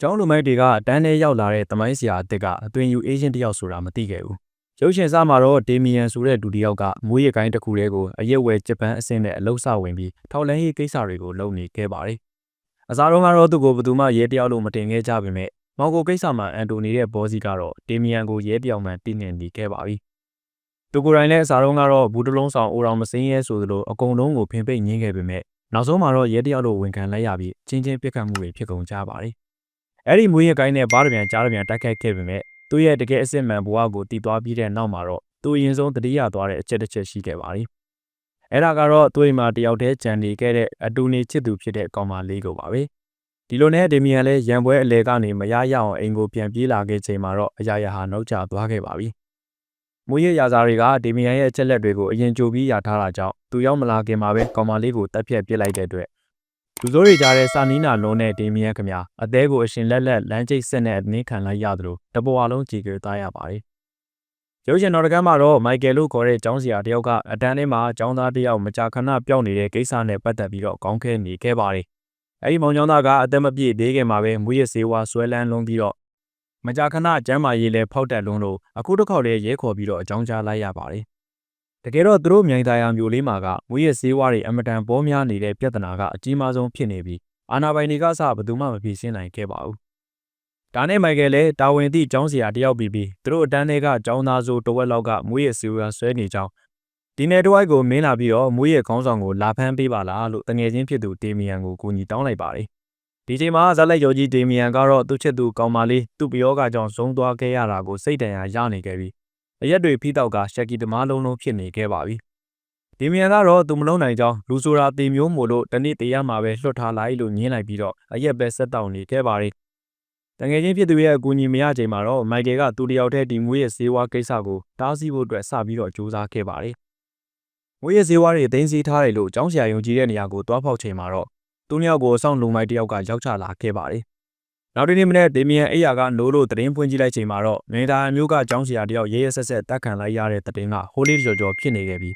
ကျောင်းလူမိုက်တွေကတန်းထဲရောက်လာတဲ့သမိုင်းဆရာအစ်စ်ကအသွင်ယူအေးချင်းတစ်ယောက်ဆိုတာမသိခဲ့ဘူး။ရုပ်ရှင်စမှာတော့ဒေမီယန်ဆိုတဲ့လူတစ်ယောက်ကမွေးရကိုင်းတစ်ခုတည်းကိုအရက်ဝယ်ဂျပန်အဆင့်နဲ့အလုပ်စဝင်ပြီးထောက်လန်းရေးကိစ္စတွေကိုလုပ်နေခဲ့ပါတယ်။အစားတော့ကတော့သူ့ကိုဘယ်သူမှရဲတယောက်လို့မတင်ခဲ့ကြပေမဲ့မောင်ကိုကိစ္စမှာအန်တိုနီရဲ့ဘောစီကတော့ဒေမီယန်ကိုရဲတယောက်မှတည်နေနေခဲ့ပါပြီ။သူကိုယ်တိုင်လည်းအစားတော့ကတော့ဘူးတလုံးဆောင်အိုတော်မစင်းရဲဆိုသလိုအကုန်လုံးကိုဖင်ပိတ်ငင်းခဲ့ပေမဲ့နောက်ဆုံးမှာတော့ရဲတယောက်လို့ဝန်ခံလိုက်ရပြီးချင်းချင်းပြစ်ခတ်မှုတွေဖြစ်ကုန်ကြပါတယ်။ အဲ့ဒီမွေးရကိုင်းနဲ့ဘားတပြန်ကြားတပြန်တိုက်ခိုက်ခဲ့ပေမဲ့သူ့ရဲ့တကယ်အစ်စ်မှန်ဘဝကိုတည်သွားပြီးတဲ့နောက်မှာတော့သူအရင်ဆုံးတတိယသွားတဲ့အချက်တစ်ချက်ရှိခဲ့ပါတယ်။အဲ့ဒါကတော့သူ့အိမ်မှာတယောက်တည်းကြံနေခဲ့တဲ့အတူနေချစ်သူဖြစ်တဲ့ကောင်မလေးကိုပါပဲ။ဒီလိုနဲ့ဒေမီယန်လည်းရံပွဲအလဲကနေမရရအောင်အိမ်ကိုပြန်ပြေးလာခဲ့ချိန်မှာတော့အရာရာဟာနောက်ကျသွားခဲ့ပါပြီ။မွေးရရာဇာတွေကဒေမီယန်ရဲ့အချက်လက်တွေကိုအရင်ကြိုပြီးရထားတာကြောင့်သူရောက်မလာခင်မှာပဲကောင်မလေးကိုတက်ဖြတ်ပစ်လိုက်တဲ့အတွက် လူစိုးတွေကြားတဲ့စာနီးနာလုံးနဲ့ဒေမီယန်ခမအသေးကိုအရှင်လက်လက်လမ်းကျိတ်ဆက်နဲ့အနေခံလိုက်ရသလိုတပွားလုံးကြည်ကြသားရပါတယ်။ရုပ်ရှင်တော်တကမ်းမှာတော့မိုက်ကယ်လို့ခေါ်တဲ့ကျောင်းဆရာတယောက်ကအတန်းထဲမှာကျောင်းသားတယောက်မကြာခဏပျောက်နေတဲ့ကိစ္စနဲ့ပတ်သက်ပြီးတော့ကောင်းခဲနေခဲ့ပါတယ်။အဲဒီမောင်ကျောင်းသားကအသက်မပြည့်သေးခင်မှာပဲမွေးရစေဝါဆွဲလန်းလုံးပြီးတော့မကြာခဏကျမ်းမာရေးလဲဖောက်တက်လုံးလို့အခုတစ်ခေါက်လေးရဲခေါ်ပြီးတော့အကြောင်းကြားလိုက်ရပါတယ်။ တကယ်တော့သူတို့မြိုင်သားရမျိုးလေးမှာကမွေးရစေဝါတွေအမတန်ပေါ်များနေတဲ့ပြဿနာကအကြီးမားဆုံးဖြစ်နေပြီးအာနာပိုင်တွေကစဘယ်သူမှမဖြေရှင်းနိုင်ခဲ့ပါဘူး။ဒါနဲ့မိုက်ကယ်လည်းတာဝန်သည့်ကျောင်းဆရာတယောက်ပြီးပြီးသူတို့အတန်းတွေကကျောင်းသားဆိုတဝက်လောက်ကမွေးရစေဝါဆွဲနေကြောင်းဒီနယ်တဝိုက်ကိုမင်းလာပြီးတော့မွေးရခေါင်းဆောင်ကိုလာဖမ်းပေးပါလားလို့တငယ်ချင်းဖြစ်သူဒေမီယန်ကိုကူညီတောင်းလိုက်ပါတယ်။ဒီချိန်မှာဇက်လက်ယောကြီးဒေမီယန်ကတော့သူ့ချစ်သူကောင်မလေးသူ့ပြောကကြောင့်ဇုံသွားခဲ့ရတာကိုစိတ်တန်ရာရနေခဲ့ပြီး အရက်တွေဖိတောက်ကရှက်ကီတမားလုံးလုံးဖြစ်နေခဲ့ပါပြီ။ဒီမီယန်ကတော့သူမလုံးနိုင်ကြောင်းလူဆိုတာတေမျိုးမို့လို့တနေ့တရမှာပဲလွှတ်ထားလိုက်လို့ညင်းလိုက်ပြီးတော့အရက်ပဲဆက်တောက်နေခဲ့ပါတယ်။တငယ်ချင်းဖြစ်သူရဲ့အကူအညီမရချိန်မှာတော့မိုက်ကယ်ကသူတယောက်တည်းဒီမွေးရဲ့ဈေးဝါးကိစ္စကိုတားဆီးဖို့အတွက်စပြီးတော့ကြိုးစားခဲ့ပါတယ်။မွေးရဲ့ဈေးဝါးတွေသိမ်းဆည်းထားတယ်လို့ကျောင်းဆရာယုံကြည်တဲ့နေရာကိုတွားဖောက်ချိန်မှာတော့သူ့နှစ်ယောက်ကိုအဆောင်လုံမိုက်တယောက်ကရောက်ချလာခဲ့ပါတယ်။ နောက်တစ်နေ့မနေ့ဒေမီယန်အိယာကနိုးလို့တရင်ဖွင့်ကြည့်လိုက်ချိန်မှာတော့နေတာအမျိုးကကျောင်းဆရာတယောက်ရဲရဲဆက်ဆက်တက်ခံလိုက်ရတဲ့တရင်ကဟိုးလေးကြော်ကြော်ဖြစ်နေခဲ့ပြီး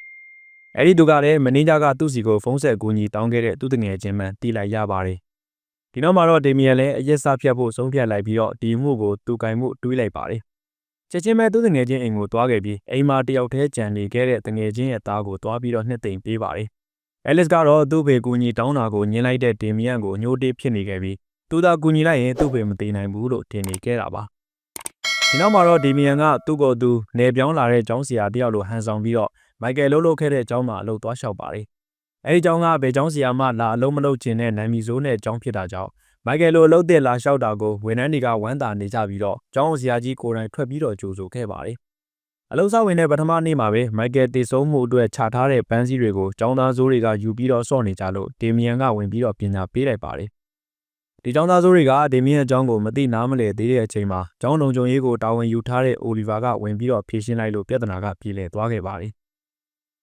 အဲ့ဒီသူကလည်းမင်းသားကသူ့စီကိုဖုန်းဆက်ကူညီတောင်းခဲ့တဲ့သူ့တငယ်ချင်းမှန်တီးလိုက်ရပါတယ်။ဒီနောက်မှာတော့ဒေမီယန်လည်းအရက်စားဖြတ်ဖို့ဆုံးဖြတ်လိုက်ပြီးတော့ဒီမှုကိုသူကင်မှုတွေးလိုက်ပါတယ်။ချက်ချင်းပဲသူ့တငယ်ချင်းအိမ်ကိုသွားခဲ့ပြီးအိမ်မှာတယောက်တည်းကြံနေခဲ့တဲ့တငယ်ချင်းရဲ့သားကိုသွားပြီးတော့နှစ်သိမ့်ပေးပါတယ်။အဲလစ်ကတော့သူ့ဖေကူညီတောင်းတာကိုညှင်းလိုက်တဲ့ဒေမီယန်ကိုညှိုးတေးဖြစ်နေခဲ့ပြီး သူသာကူညီလိုက်ရင်သူ့ဖေမသေးနိုင်ဘူးလို့ထင်နေခဲ့တာပါ။ဒီနောက်မှာတော့ဒေမီယန်ကသူ့ကိုယ်သူနေပြောင်းလာတဲ့ကျောင်းဆရာတယောက်လိုဟန်ဆောင်ပြီးတော့မိုက်ကယ်လှုပ်လှုပ်ခဲ့တဲ့အကြောင်းမှာအလုပ်သွားလျှောက်ပါတယ်။အဲဒီကျောင်းကဘယ်ကျောင်းဆရာမှလာအလုံးမလုပ်ခြင်းနဲ့နာမည်ဆိုးနဲ့ကျောင်းဖြစ်တာကြောင့်မိုက်ကယ်လိုအလုပ်တဲ့လာလျှောက်တာကိုဝန်ထမ်းတွေကဝမ်းသာနေကြပြီးတော့ကျောင်းဆရာကြီးကိုယ်တိုင်ထွက်ပြီးတော့ကြိုဆိုခဲ့ပါတယ်။အလုပ်ဆောင်ဝင်တဲ့ပထမနေ့မှာပဲမိုက်ကယ်တည်ဆုံးမှုအတွက်ခြာထားတဲ့ပန်းစည်းတွေကိုကျောင်းသားစိုးတွေကယူပြီးတော့စော့နေကြလို့ဒေမီယန်ကဝင်ပြီးတော့ပညာပေးလိုက်ပါတယ်။ ဒီကျောင်းသားစိုးတွေကဒေမီယန်အကြောင်းကိုမသိနားမလည်သေးတဲ့အချိန်မှာကျောင်းလုံခြုံရေးကိုတာဝန်ယူထားတဲ့အိုလီဗာကဝင်ပြီးတော့ဖြေရှင်းလိုက်လို့ပြဿနာကပြေလည်သွားခဲ့ပါတယ်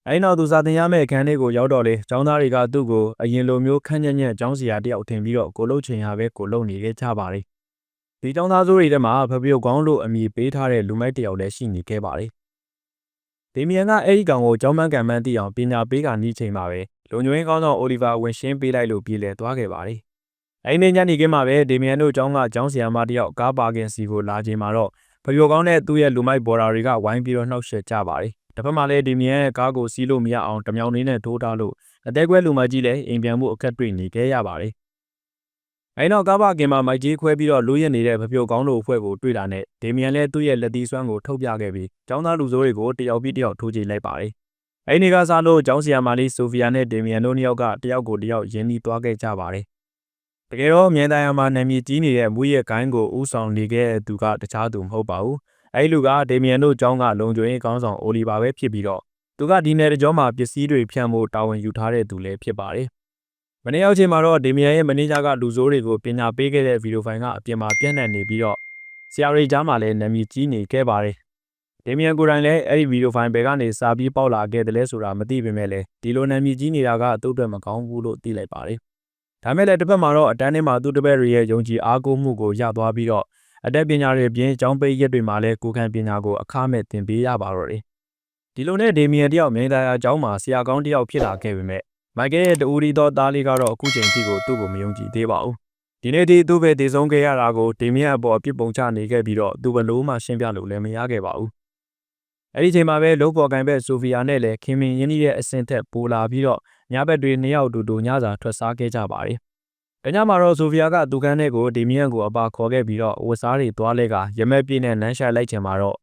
အဲဒီနောက်သူစာသင်ရမယ့်အခန်းလေးကိုရောက်တော့လေကျောင်းသားတွေကသူ့ကိုအရင်လိုမျိုးခန့်ညံ့ညံ့ကျောင်းစီယာတယောက်ထင်ပြီးတော့ကိုလှုပ်ချင်ရပဲကိုလှုပ်နေခဲ့ကြပါတယ်။ဒီကျောင်းသားစုတွေထဲမှာဖပြိုကောင်းလို့အမည်ပေးထားတဲ့လူမိုက်တယောက်လည်းရှိနေခဲ့ပါတယ်။ဒေမီယန်ကအဲဒီကောင်ကိုကျောင်းမန်းကံမန်းသိအောင်ပညာပေးကနီးချိန်မှာပဲလုံညွှင်းကောင်းဆောင်အိုလီဗာဝင်ရှင်းပေးလိုက်လို့ပြည်လည်သွားခဲ့ပါတယ်။ အဲဒီနေ့ညနေခင်းမှာပဲဒေမီယန်တို့ကျောင်းကကျောင်းဆရာမတယောက်ကားပါကင်စီကိုလာချိန်မှာတော့ဖပြိုကောင်းတဲ့သူ့ရဲ့လူမိုက်ဘော်ဒါတွေကဝိုင်းပြီးတော့နှောက်ယှက်ကြပါတယ်။တစ်ဖက်မှာလည်းဒီမီယန်ရဲ့ကားကိုစီးလို့မရအောင်တမြောင်လေးနဲ့ထိုးထားလို့အသေးကွဲလူမကြီးလည်းအိမ်ပြန်မှုအခက်တွေ့နေခဲ့ရပါတယ်။အဲနောက်ကားပါကင်မှာမိုက်ကြီးခွဲပြီးတော့လူရက်နေတဲ့ဖပြိုကောင်းတို့အဖွဲ့ကိုတွေ့တာနဲ့ဒေမီယန်လည်းသူ့ရဲ့လက်သီးစွမ်းကိုထုတ်ပြခဲ့ပြီးចောင်းသားလူစိုးတွေကိုတယောက်ပြီးတယောက်ထိုးကြည့်လိုက်ပါတယ်။အဲဒီနေ့ကစားလို့ចောင်းဆီယာမာလီဆိုဖီယာနဲ့ဒေမီယန်တို့နှစ်ယောက်ကတယောက်ကိုတယောက်ယင်းပြီးသွားခဲ့ကြပါတယ်။ တကယ်တော့မြန်တိုင်ယာမှာနာမည်ကြီးနေတဲ့မွေးရဲ့ဂိုင်းကိုဥဆောင်နေခဲ့တဲ့သူကတခြားသူမဟုတ်ပါဘူး။အဲဒီလူကဒေမီယန်တို့ကျောင်းကလုံခြုံရေးကောင်းဆောင်အိုလီဗာပဲဖြစ်ပြီးတော့သူကဒီနယ်တကြောမှာပစ္စည်းတွေဖြန့်ဖို့တာဝန်ယူထားတဲ့သူလည်းဖြစ်ပါတယ်။မနေ့ရောက်ချိန်မှာတော့ဒေမီယန်ရဲ့မန်နေဂျာကလူဆိုးတွေကိုပညာပေးခဲ့တဲ့ဗီဒီယိုဖိုင်ကအပြင်မှာပြန့်နှံ့နေပြီးတော့ဆရာရိကြားမှာလည်းနာမည်ကြီးနေခဲ့ပါတယ်။ဒေမီယန်ကိုယ်တိုင်လည်းအဲ့ဒီဗီဒီယိုဖိုင်ဘယ်ကနေစာပြီးပေါက်လာခဲ့တယ်လဲဆိုတာမသိပေမဲ့လည်းဒီလိုနာမည်ကြီးနေတာကသူ့အတွက်မကောင်းဘူးလို့သိလိုက်ပါတယ်။ ဒါမဲ့လည်းတစ်ဖက်မှာတော့အတန်းထဲမှာသူ့တပည့်တွေရဲ့ယုံကြည်အားကိုးမှုကိုရသွားပြီးတော့အတတ်ပညာတွေအပြင်ကျောင်းပိတ်ရက်တွေမှာလည်းကိုခံပညာကိုအခမဲ့သင်ပေးရပါတော့တယ်။ဒီလိုနဲ့ဒေမီယန်တယောက်မြိုင်သာယာကျောင်းမှာဆရာကောင်းတယောက်ဖြစ်လာခဲ့ပေမဲ့မိုက်ကယ်ရဲ့တူရီသောသားလေးကတော့အခုချိန်ထိကိုသူ့ကိုမယုံကြည်သေးပါဘူးဒီနေ့ဒီသူပဲတည်ဆုံးခဲ့ရတာကိုဒေမီယန်အပေါ်အပြစ်ပုံချနေခဲ့ပြီးတော့သူဘလို့မှရှင်းပြလို့လည်းမရခဲ့ပါဘူးအဲ့ဒီချိန်မှာပဲလုံးပေါ်ကန်ဘက်ဆိုဖီယာနဲ့လည်းခင်မင်ရင်းနှီးရဲ့အဆင့်ထက်ပိုလာပြီးတော့ ညဘက်တွေနှစ်ယောက်တူတူညစာထွက်စားခဲ့ကြပါတယ်။တညမှာတော့ဆိုဖီယာကသူကန်းတဲ့ကိုဒေမီယန်ကိုအပါခေါ်ခဲ့ပြီးတော့ဝတ်စားတွေသွားလဲကရမက်ပြည့်နဲ့နန်းရှာလိုက်ချင်မှာတော့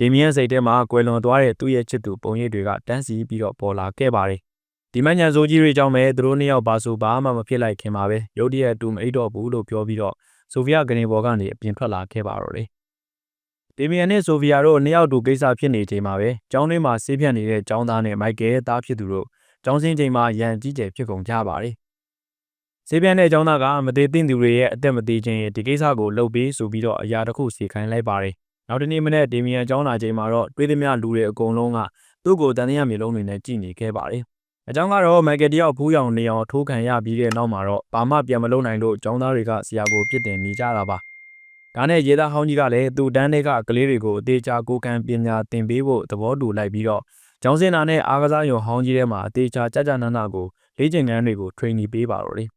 ဒေမီယန်စိတ်ထဲမှာကွယ်လွန်သွားတဲ့သူ့ရဲ့ချစ်သူပုံရိပ်တွေကတန်းစီပြီးတော့ပေါ်လာခဲ့ပါတယ်။ဒီမညံစိုးကြီးတွေကြောင့်ပဲသူတို့နှစ်ယောက်ပါဆိုဘာမှမဖြစ်လိုက်ခင်မှာပဲရုတ်တရက်တူမအိတ်တော့ဘူးလို့ပြောပြီးတော့ဆိုဖီယာကနေပေါ်ကနေအပြင်ထွက်လာခဲ့ပါတော့တယ်။ဒေမီယန်နဲ့ဆိုဖီယာတို့နှစ်ယောက်တူကိစ္စဖြစ်နေချိန်မှာပဲကျောင်းထဲမှာဆေးဖြတ်နေတဲ့ကျောင်းသားနဲ့မိုက်ကယ်ရဲ့သားဖြစ်သူတို့ ကျောင်းစင်းချိန်မှာရန်ကြီးကျယ်ဖြစ်ကုန်ကြပါတယ်။ဆေးပြန်းတဲ့ကျောင်းသားကမသေးသင့်သူတွေရဲ့အသက်မသေးခြင်းဒီကိစ္စကိုလှုပ်ပေးဆိုပြီးတော့အရာတစ်ခုစီခိုင်းလိုက်ပါတယ်။နောက်တနေ့မနေ့ဒေမီယန်ကျောင်းလာချိန်မှာတော့တွေးသမျှလူတွေအကုန်လုံးကသူ့ကိုတန်တရားမျိုးလုံးတွေနဲ့ကြည်နေခဲ့ပါတယ်။အကြောင်းကတော့မိုက်ကယ်တယောက်ဖူးရောင်နေအောင်ထိုးခံရပြီးတဲ့နောက်မှာတော့ဘာမှပြန်မလုပ်နိုင်လို့ကျောင်းသားတွေကဆရာကိုပြစ်တင်နေကြတာပါ။ဒါနဲ့ရေသားဟောင်းကြီးကလည်းသူ့တန်းတွေကကလေးတွေကိုအသေးချာကိုကံပညာသင်ပေးဖို့သဘောတူလိုက်ပြီးတော့ ကျောင်းစင်နာနဲ့အားကစားရုံဟောင်းကြီးထဲမှာအသေးချာကြကြနနကိုလေ့ကျင့်ခန်းတွေကို training ပေးပါတော့တယ်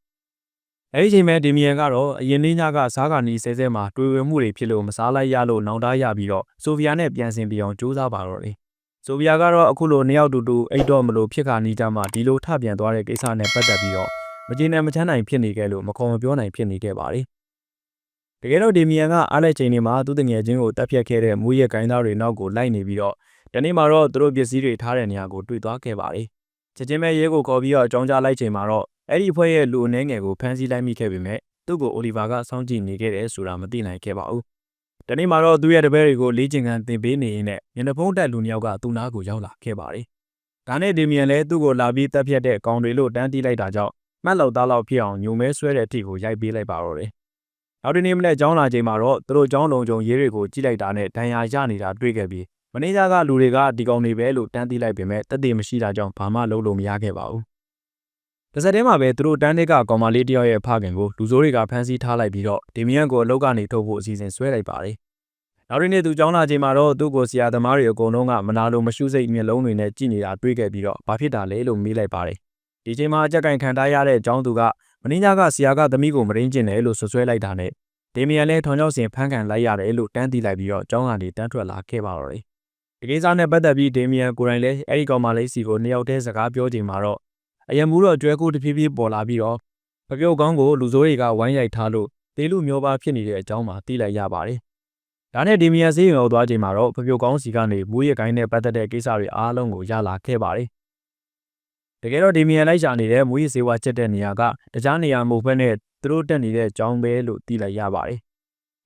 ။အဲဒီချိန်မှာဒီမီယန်ကတော့အရင်နေ့ညကစားကာနီဆဲဆဲမှာတွေ့ဝဲမှုတွေဖြစ်လို့မစားလိုက်ရလို့နောင်တရပြီးတော့ဆိုဖီယာနဲ့ပြန်ဆင်ပြအောင်စူးစမ်းပါတော့တယ်။ဆိုဖီယာကတော့အခုလိုနှစ်ယောက်တူတူအိတ်တော့မလို့ဖြစ်ခါနီးကြမှာဒီလိုထပြန်သွားတဲ့ကိစ္စနဲ့ပတ်သက်ပြီးတော့မကျေနပ်မချမ်းနိုင်ဖြစ်နေခဲ့လို့မခေါ်မပြောနိုင်ဖြစ်နေခဲ့ပါတယ်။တကယ်တော့ဒီမီယန်ကအားလက်ချိန်တွေမှာသူ့တငယ်ချင်းကိုတက်ဖြတ်ခဲ့တဲ့မူရဲ့ကိုင်းသားတွေနောက်ကိုလိုက်နေပြီးတော့။ ဒီနေ့မှာတော့သူတို့ပစ္စည်းတွေထားတဲ့နေရာကိုတွေ့သွားခဲ့ပါတယ်။ချက်ချင်းပဲရဲကိုခေါ်ပြီးတော့အကြောင်းကြားလိုက်ချိန်မှာတော့အဲ့ဒီအဖွဲ့ရဲ့လူအနေငယ်ကိုဖမ်းဆီးလိုက်မိခဲ့ပေမဲ့သူ့ကိုအိုလီဗာကစောင့်ကြည့်နေခဲ့တယ်ဆိုတာမသိနိုင်ခဲ့ပါဘူး။ဒီနေ့မှာတော့သူ့ရဲ့တပည့်တွေကိုလေးချင်ကန်တင်ပေးနေရင်းနဲ့မျက်နှာဖုံးတက်လူနှစ်ယောက်ကသူ့နားကိုရောက်လာခဲ့ပါတယ်။ဒါနဲ့ဒီမီယန်လည်းသူ့ကိုလာပြီးတက်ဖြတ်တဲ့ကောင်တွေလို့တန်းတီးလိုက်တာကြောင့်မှတ်လောက်သားလောက်ဖြစ်အောင်ညုံမဲဆွဲတဲ့အထိကိုရိုက်ပေးလိုက်ပါတော့တယ်။နောက်ဒီနေ့မနေ့ကျောင်းလာချိန်မှာတော့သူတို့ကျောင်းလုံးကျုံရေးတွေကိုကြည့်လိုက်တာနဲ့ဒဏ်ရာရနေတာတွေ့ခဲ့ပြီး မင်းသားကလူတွေကဒီကောင်တွေပဲလို့တန်းသိလိုက်ပေမဲ့တက်တည်မရှိတာကြောင့်ဘာမှလုပ်လို့မရခဲ့ပါဘူး။တစ်စက်တည်းမှာပဲသူတို့တန်းတွေကကောင်မလေးတယောက်ရဲ့ဖခင်ကိုလူဆိုးတွေကဖမ်းဆီးထားလိုက်ပြီးတော့ဒီမီယန်ကိုအလောက်ကနေထုတ်ဖို့အစီအစဉ်ဆွဲလိုက်ပါတယ်။နောက်တစ်နေ့သူကျောင်းလာချိန်မှာတော့သူ့ကိုဆရာသမားတွေအကုန်လုံးကမနာလိုမရှုစိတ်မျက်လုံးတွေနဲ့ကြည့်နေတာတွေ့ခဲ့ပြီးတော့ဘာဖြစ်တာလဲလို့မေးလိုက်ပါတယ်။ဒီချိန်မှာအကြက်ကင်ခံထားရတဲ့ကျောင်းသူကမင်းသားကဆရာကသမီးကိုမရင်းကျင်တယ်လို့ဆွဆွဲလိုက်တာနဲ့ဒေမီယန်လည်းထွန်ချောက်စင်ဖမ်းခံလိုက်ရတယ်လို့တန်းသိလိုက်ပြီးတော့ကျောင်းကနေတန်းထွက်လာခဲ့ပါတော့တယ် ဒီကိစ္စနဲ့ပတ်သက်ပြီးဒေမီယန်ကိုယ်တိုင်လည်းအဲ့ဒီကောင်မလေးစီကိုနှစ်ယောက်တည်းစကားပြောချိန်မှာတော့အယံမူတော့ကျွဲကူတဖြည်းဖြည်းပေါ်လာပြီးတော့ပပြုတ်ကောင်းကိုလူစိုးတွေကဝိုင်းရိုက်ထားလို့တေလူမျိုးပါဖြစ်နေတဲ့အကြောင်းမှသိလိုက်ရပါတယ်။ဒါနဲ့ဒီမီယန်ဆေးရုံရောက်သွားချိန်မှာတော့ပပြုတ်ကောင်းစီကနေမူးရကိုင်းနဲ့ပတ်သက်တဲ့ကိစ္စတွေအားလုံးကိုရလာခဲ့ပါတယ်။တကယ်တော့ဒီမီယန်လိုက်ရှာနေတဲ့မူးရစေဝါချက်တဲ့နေရာကတခြားနေရာမဟုတ်ဘဲနဲ့သူတို့တက်နေတဲ့အကြောင်းပဲလို့သိလိုက်ရပါတယ်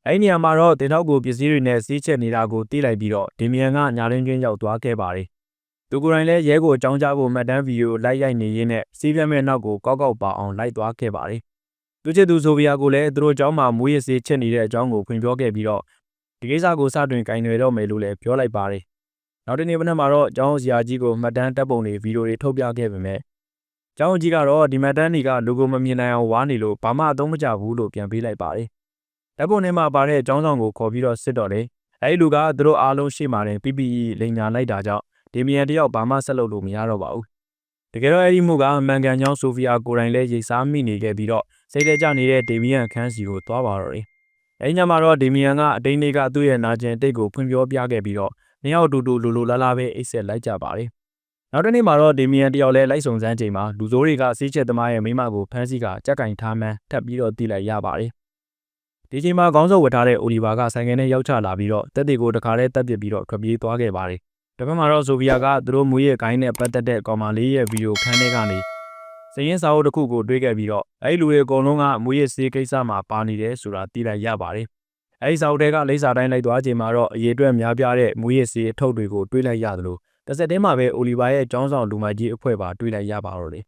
အဲ့ဒီနေရာမှာတော့တင်ထောက်ကိုပစ္စည်းတွေနဲ့စီးချက်နေတာကိုသိလိုက်ပြီးတော့ဒီမီယန်ကညာရင်းချင်းရောက်သွားခဲ့ပါတယ်။သူကိုယ်တိုင်လည်းရဲကိုအကြောင်းကြားဖို့မှတ်တမ်းဗီဒီယိုလိုက်ရိုက်နေရင်းနဲ့စီးပြမဲ့နောက်ကိုကောက်ကောက်ပါအောင်လိုက်သွားခဲ့ပါတယ်။သူချစ်သူဆိုဗီယာကိုလည်းသူတို့အကြောင်းမှာမွေးရစေးချက်နေတဲ့အကြောင်းကိုဖွင့်ပြောခဲ့ပြီးတော့ဒီကိစ္စကိုစတွင်ကင်တွေတော့မယ်လို့လည်းပြောလိုက်ပါတယ်။နောက်တနေ့မနက်မှာတော့ကျောင်းဆရာကြီးကိုမှတ်တမ်းတပ်ပုံတွေဗီဒီယိုတွေထုတ်ပြခဲ့ပေမဲ့ကျောင်းကြီးကတော့ဒီမှတ်တမ်းတွေကလူကိုမမြင်နိုင်အောင်ဝါးနေလို့ဘာမှအသုံးမကျဘူးလို့ပြန်ပေးလိုက်ပါတယ်။ ဓာတ်ပုံထဲမှာပါတဲ့အကြောင်းဆောင်ကိုခေါ်ပြီးတော့စစ်တော့တယ်အဲဒီလူကသူတို့အားလုံးရှေ့မှာတင် PPE လိန်ညာလိုက်တာကြောင့်ဒေမီယန်တယောက်ဘာမှဆက်လုပ်လို့မရတော့ပါဘူးတကယ်တော့အဲဒီမှုကမန်ကန်ချောင်းဆိုဖီယာကိုယ်တိုင်လည်းရိတ်စားမိနေခဲ့ပြီးတော့စိတ်ထဲကျနေတဲ့ဒေမီယန်အခန်းစီကိုသွားပါတော့တယ်အဲဒီညမှာတော့ဒေမီယန်ကအတိန်လေးကသူ့ရဲ့နာကျင်တိတ်ကိုဖွင့်ပြောပြခဲ့ပြီးတော့နှစ်ယောက်တူတူလူလူလာလာပဲအိတ်ဆက်လိုက်ကြပါတယ်နောက်တစ်နေ့မှာတော့ဒေမီယန်တယောက်လည်းလိုက်စုံစမ်းချိန်မှာလူဆိုးတွေကစီးချက်သမားရဲ့မိမကိုဖမ်းဆီးကကြက်ကင်ထားမှန်းထပ်ပြီးတော့သိလိုက်ရပါတယ် ဒီချိန်မှာခေါင်းစုပ်ဝတ်ထားတဲ့အိုလီဗာကဆိုင်ကယ်နဲ့ရောက်ချလာပြီးတော့တက်တီကိုတခါတည်းတက်ပစ်ပြီးတော့ထွက်ပြေးသွားခဲ့ပါတယ်။ဒါပေမဲ့တော့ဆိုဗီယာကသူတို့မွေးရဲ့ဂိုင်းနဲ့ပတ်သက်တဲ့ကောင်မလေးရဲ့ဗီဒီယိုခန်းထဲကနေစရင်စာအုပ်တစ်ခုကိုတွေ့ခဲ့ပြီးတော့အဲ့လူတွေအကုန်လုံးကမွေးရဲ့စေးကိစ္စမှာပါနေတယ်ဆိုတာသိလိုက်ရပါတယ်။အဲ့ဒီစာအုပ်တွေကလိပ်စာတိုင်းလိုက်သွားချိန်မှာတော့အရေးအတွက်များပြားတဲ့မွေးရဲ့စေးအထုပ်တွေကိုတွေ့လိုက်ရသလိုတစ်ဆက်တည်းမှာပဲအိုလီဗာရဲ့ចောင်းဆောင်လူမကြီးအဖွဲ့ပါတွေ့လိုက်ရပါတော့တယ်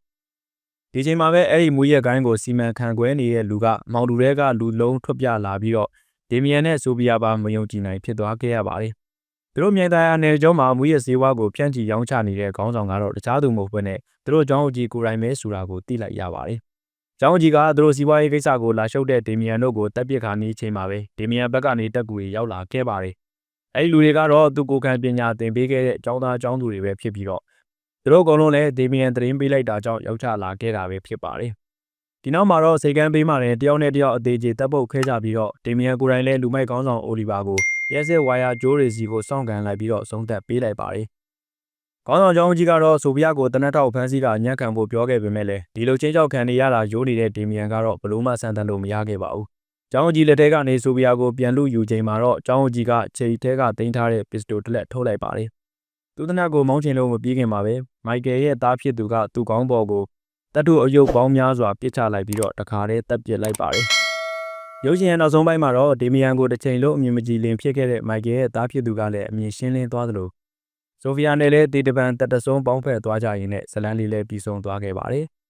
ဒီချိန်မှာပဲအဲ့ဒီမူရက်ကိုင်းကိုစီမံခန့်ခွဲနေတဲ့လူကမောင်လူတွေကလူလုံးထွက်ပြလာပြီးတော့ဒေမီယန်နဲ့ဆိုဗီယာပါမယုံကြည်နိုင်ဖြစ်သွားခဲ့ရပါတယ်။သူတို့မြိုင်သားရနယ်ကျောင်းမှာမူရက်ဈေးဝါးကိုဖြန့်ချီရောင်းချနေတဲ့ခေါင်းဆောင်ကတော့တခြားသူမဟုတ်ဘဲနဲ့သူတို့ကျောင်းအကြီးကိုရိုင်းမဲဆိုတာကိုသိလိုက်ရပါတယ်။ကျောင်းအကြီးကသူတို့စီးပွားရေးကိစ္စကိုလာရှုပ်တဲ့ဒေမီယန်တို့ကိုတက်ပစ်ခါနေချိန်မှာပဲဒေမီယန်ဘက်ကနေတက်ကူတွေရောက်လာခဲ့ပါတယ်။အဲ့ဒီလူတွေကတော့သူကိုခံပညာသင်ပေးခဲ့တဲ့ကျောင်းသားကျောင်းသူတွေပဲဖြစ်ပြီးတော့ သူတို့အကုန်လုံးလည်းဒေမီယန်သတင်းပေးလိုက်တာကြောင့်ရောက်ချလာခဲ့တာပဲဖြစ်ပါတယ်ဒီနောက်မှာတော့စိတ်ကမ်းပေးမှလည်းတယောက်နဲ့တယောက်အသေးချေတပ်ပုတ်ခဲကြပြီးတော့ဒေမီယန်ကိုယ်တိုင်လည်းလူမိုက်ကောင်းဆောင်အိုလီဗာကိုရဲစစ်ဝါယာဂျိုးရီစီကိုစောင့်ကန်လိုက်ပြီးတော့ဆုံးသက်ပေးလိုက်ပါတယ်။ကောင်းဆောင်ကျောင်းကြီးကတော့ဆိုဗီယက်ကိုတနက်ထောက်ဖမ်းဆီးတာညှက်ခံဖို့ပြောခဲ့ပေမဲ့လည်းဒီလိုချင်းချောက်ခံနေရတာရိုးနေတဲ့ဒေမီယန်ကတော့ဘလို့မှဆန်တန်လို့မရခဲ့ပါဘူး။ကျောင်းကြီးလက်ထက်ကနေဆိုဗီယက်ကိုပြန်လူယူချိန်မှာတော့ကျောင်းကြီးကချိန်ထဲကတင်ထားတဲ့ပစ္စတိုတစ်လက်ထုတ်လိုက်ပါတယ်။ သူတနက်ကိုမောင်းချင်လို့မပြေးခင်ပါပဲမိုက်ကယ်ရဲ့သားဖြစ်သူကသူ့ကောင်းပေါ်ကိုတပ်ထုအယုတ်ပေါင်းများစွာပစ်ချလိုက်ပြီးတော့တခါတည်းတပ်ပစ်လိုက်ပါတယ်။ရုပ်ရှင်ရဲ့နောက်ဆုံးပိုင်းမှာတော့ဒေမီယန်ကိုတစ်ချိန်လုံးအမြင်မကြည်လင်ဖြစ်ခဲ့တဲ့မိုက်ကယ်ရဲ့သားဖြစ်သူကလည်းအမြင်ရှင်းလင်းသွားသလိုဆိုဖီယာနဲ့လည်းတေတပန်တက်တဆုံးပေါင်းဖက်သွားကြရင်းနဲ့ဇလန်းလေးလည်းပြီးဆုံးသွားခဲ့ပါတယ်။